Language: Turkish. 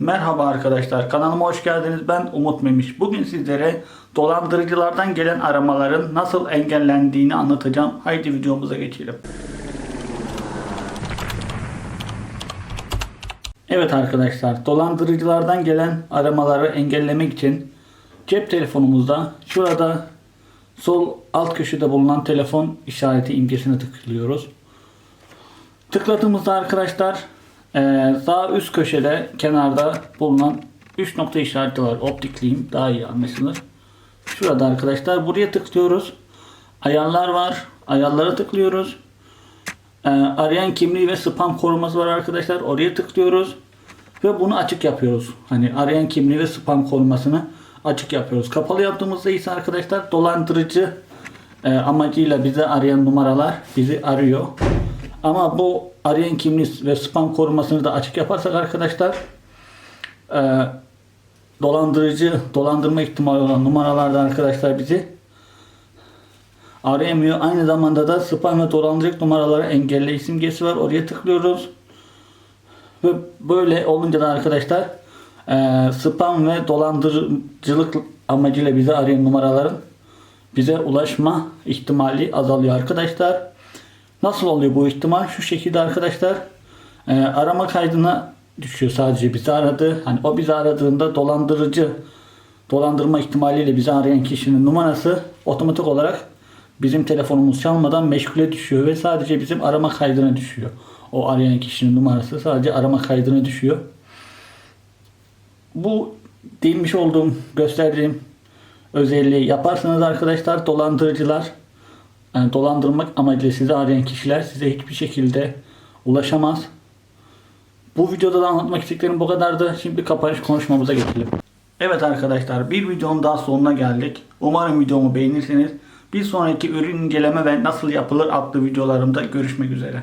Merhaba arkadaşlar kanalıma hoş geldiniz ben Umut Memiş. Bugün sizlere dolandırıcılardan gelen aramaların nasıl engellendiğini anlatacağım. Haydi videomuza geçelim. Evet arkadaşlar dolandırıcılardan gelen aramaları engellemek için cep telefonumuzda şurada sol alt köşede bulunan telefon işareti imgesine tıklıyoruz. Tıkladığımızda arkadaşlar sağ üst köşede kenarda bulunan 3 nokta işareti var. Optikliyim daha iyi anlaşılır. Şurada arkadaşlar buraya tıklıyoruz. Ayarlar var. Ayarlara tıklıyoruz. Eee, arayan kimliği ve spam koruması var arkadaşlar. Oraya tıklıyoruz. Ve bunu açık yapıyoruz. Hani arayan kimliği ve spam korumasını açık yapıyoruz. Kapalı yaptığımızda ise arkadaşlar dolandırıcı e, amacıyla bizi arayan numaralar bizi arıyor. Ama bu arayan kimliği ve spam korumasını da açık yaparsak arkadaşlar e, dolandırıcı, dolandırma ihtimali olan numaralarda arkadaşlar bizi arayamıyor. Aynı zamanda da spam ve dolandırıcı numaraları engelle simgesi var. Oraya tıklıyoruz. Ve böyle olunca da arkadaşlar e, spam ve dolandırıcılık amacıyla bizi arayan numaraların bize ulaşma ihtimali azalıyor arkadaşlar. Nasıl oluyor bu ihtimal? Şu şekilde arkadaşlar e, arama kaydına düşüyor sadece bizi aradı. Hani o bizi aradığında dolandırıcı dolandırma ihtimaliyle bizi arayan kişinin numarası otomatik olarak bizim telefonumuz çalmadan meşgule düşüyor ve sadece bizim arama kaydına düşüyor. O arayan kişinin numarası sadece arama kaydına düşüyor. Bu değinmiş olduğum, gösterdiğim özelliği yaparsanız arkadaşlar dolandırıcılar yani dolandırmak amacıyla sizi arayan kişiler size hiçbir şekilde ulaşamaz. Bu videoda da anlatmak istediklerim bu kadardı. Şimdi kapanış konuşmamıza geçelim. Evet arkadaşlar bir videonun daha sonuna geldik. Umarım videomu beğenirsiniz. Bir sonraki ürün inceleme ve nasıl yapılır adlı videolarımda görüşmek üzere.